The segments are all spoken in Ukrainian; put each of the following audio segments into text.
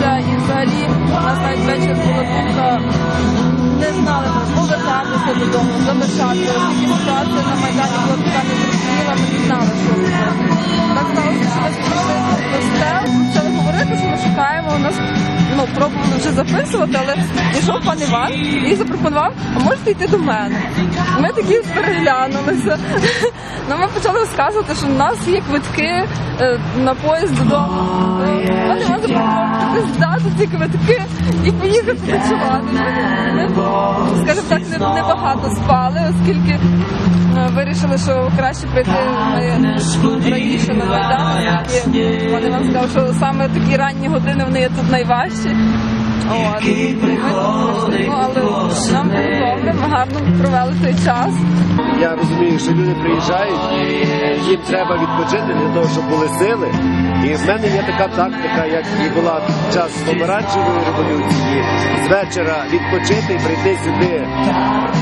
взагалі у нас навіть вечір була думка, не знали повертатися додому, залишати. Оскільки ситуація на Майдані була така незрозуміла, ми не знали, що робити. Так сталося, що ми прийшли в костел, почали говорити, що ми шукаємо. У нас ну, пробували вже записувати, але пішов пан Іван і запропонував, а можете йти до мене. Ми такі переглянулися. Ну, ми почали розказувати, що в нас є квитки е, на поїзд додому. Здати ці і поїхати почувати. Скажімо так, не, небагато спали, оскільки е, вирішили, що краще прийти ми раніше на Майдан, І вони Іван сказали, що саме такі ранні години вони є тут найважчі. От. Ну, але нам гарно провели той час. Я розумію, що люди приїжджають, їм треба відпочити для того, щоб були сили. І в мене є така тактика, як і була під час помаранчевої революції, з вечора відпочити і прийти сюди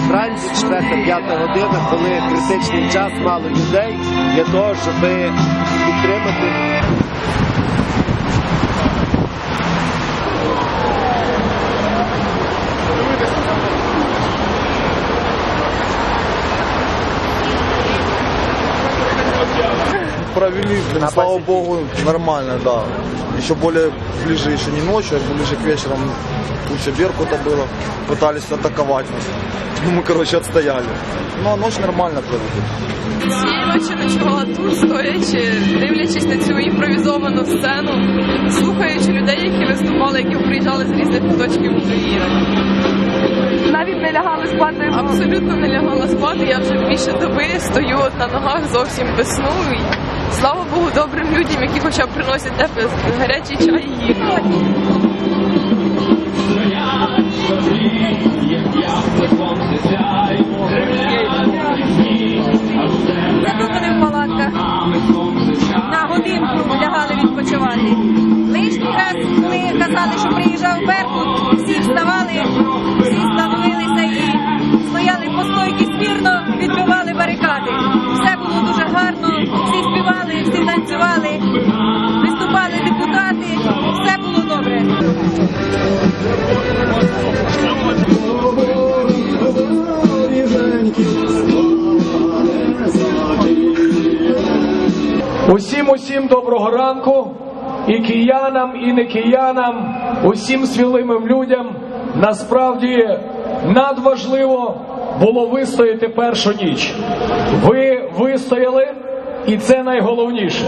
вранці, 4-5 година, коли критичний час мало людей, для того, щоб підтримати провели, блин, слава богу, нормально, да. Еще более ближе еще не ночью, а ближе к вечерам куча беркута было, пытались атаковать нас. Ну, мы, короче, отстояли. Ну, а ночь нормально провели. Цієї ночі ночувала тут, стоячи, дивлячись на цю імпровізовану сцену, слухаючи людей, які виступали, які приїжджали з різних куточків України. Навіть не лягали спати. Абсолютно не лягала спати. Я вже більше доби стою на ногах зовсім без сну. І слава Богу, добрим людям, які хоча б приносять тепле гарячий чай і їжу. В палатках. На годинку лягали відпочивати. Лишній раз, коли казали, що приїжджав Беркут, всі вставали, всі стойки смірно, відбивали барикади. Все було дуже гарно, всі співали, всі танцювали, виступали депутати, все було добре. Усім усім доброго ранку і киянам, і не киянам, усім сміливим людям насправді надважливо було вистояти першу ніч. Ви вистояли, і це найголовніше.